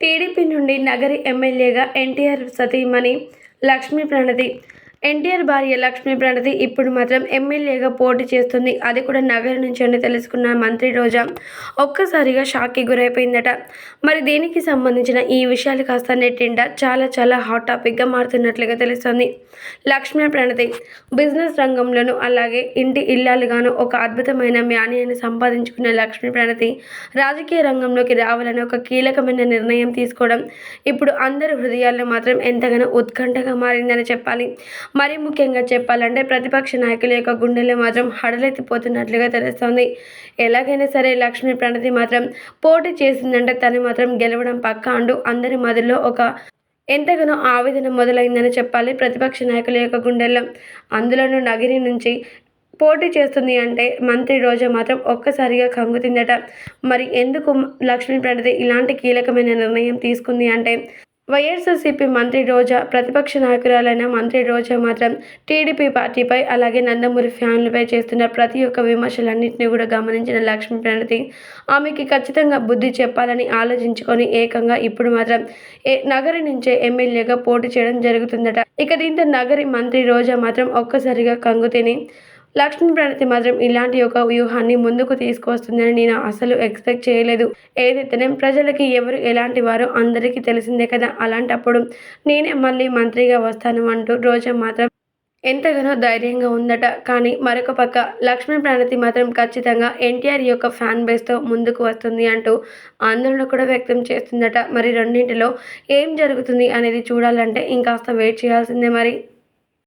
TDP నుండి నగరి ఎమ్మెల్యేగా ఎన్టీఆర్ సతీమణి లక్ష్మీ ప్రణతి ఎన్టీఆర్ భార్య లక్ష్మీ ప్రణతి ఇప్పుడు మాత్రం ఎమ్మెల్యేగా పోటీ చేస్తుంది. అది కూడా నగర్ నుంచి అని తెలుసుకున్న మంత్రి రోజా ఒక్కసారిగా షాక్కి గురైపోయిందట. మరి దీనికి సంబంధించిన ఈ విషయాలు కాస్త నెట్టిండా చాలా చాలా హాట్ టాపిక్గా మారుతున్నట్లుగా తెలుస్తుంది. లక్ష్మీ ప్రణతి బిజినెస్ రంగంలోనూ అలాగే ఇంటి ఇల్లాలుగాను ఒక అద్భుతమైన మ్యానియాన్ని సంపాదించుకున్న లక్ష్మీ ప్రణతి రాజకీయ రంగంలోకి రావాలని ఒక కీలకమైన నిర్ణయం తీసుకోవడం ఇప్పుడు అందరి హృదయాల్లో మాత్రం ఎంతగానో ఉత్కంఠగా మారిందని చెప్పాలి. మరి ముఖ్యంగా చెప్పాలంటే ప్రతిపక్ష నాయకుల యొక్క గుండెలు మాత్రం హడలెత్తిపోతున్నట్లుగా తెలుస్తోంది. ఎలాగైనా సరే లక్ష్మీ ప్రణతి మాత్రం పోటీ చేసిందంటే తను మాత్రం గెలవడం పక్క అంటూ అందరి మదిలో ఒక ఎంతగానో ఆవేదన మొదలైందని చెప్పాలి ప్రతిపక్ష నాయకుల యొక్క గుండెల్లో. అందులోనూ నగిరి నుంచి పోటీ చేస్తుంది అంటే మంత్రి రోజా మాత్రం ఒక్కసారిగా కంగుతిందట. మరి ఎందుకు లక్ష్మీ ప్రణతి ఇలాంటి కీలకమైన నిర్ణయం తీసుకుంది అంటే వైఎస్ఆర్సీపీ మంత్రి రోజా ప్రతిపక్ష నాయకురాలైన మంత్రి రోజా మాత్రం టీడీపీ పార్టీపై అలాగే నందమూరి ఫ్యాన్లపై చేస్తున్న ప్రతి ఒక్క విమర్శలన్నింటినీ కూడా గమనించిన లక్ష్మీ ప్రణతి ఆమెకి ఖచ్చితంగా బుద్ధి చెప్పాలని ఆలోచించుకొని ఏకంగా ఇప్పుడు మాత్రం ఏ నగరి నుంచే ఎమ్మెల్యేగా పోటీ చేయడం జరుగుతుందట. ఇక దీంతో నగరి మంత్రి రోజా మాత్రం ఒక్కసారిగా కంగు తిని లక్ష్మీ ప్రణతి మాత్రం ఇలాంటి ఒక వ్యూహాన్ని ముందుకు తీసుకొస్తుందని నేను అసలు ఎక్స్పెక్ట్ చేయలేదు. ఏదైతేనే ప్రజలకి ఎవరు ఎలాంటి వారో అందరికీ తెలిసిందే కదా అలాంటప్పుడు నేనే మళ్ళీ మంత్రిగా వస్తాను అంటూ రోజా మాత్రం ఎంతగానో ధైర్యంగా ఉందట. కానీ మరొక పక్క లక్ష్మీ ప్రణతి మాత్రం ఖచ్చితంగా ఎన్టీఆర్ యొక్క ఫ్యాన్ బేస్తో ముందుకు వస్తుంది అంటూ ఆందోళన కూడా వ్యక్తం చేస్తుందట. మరి రెండింటిలో ఏం జరుగుతుంది అనేది చూడాలంటే ఇంకాస్త వెయిట్ చేయాల్సిందే మరి.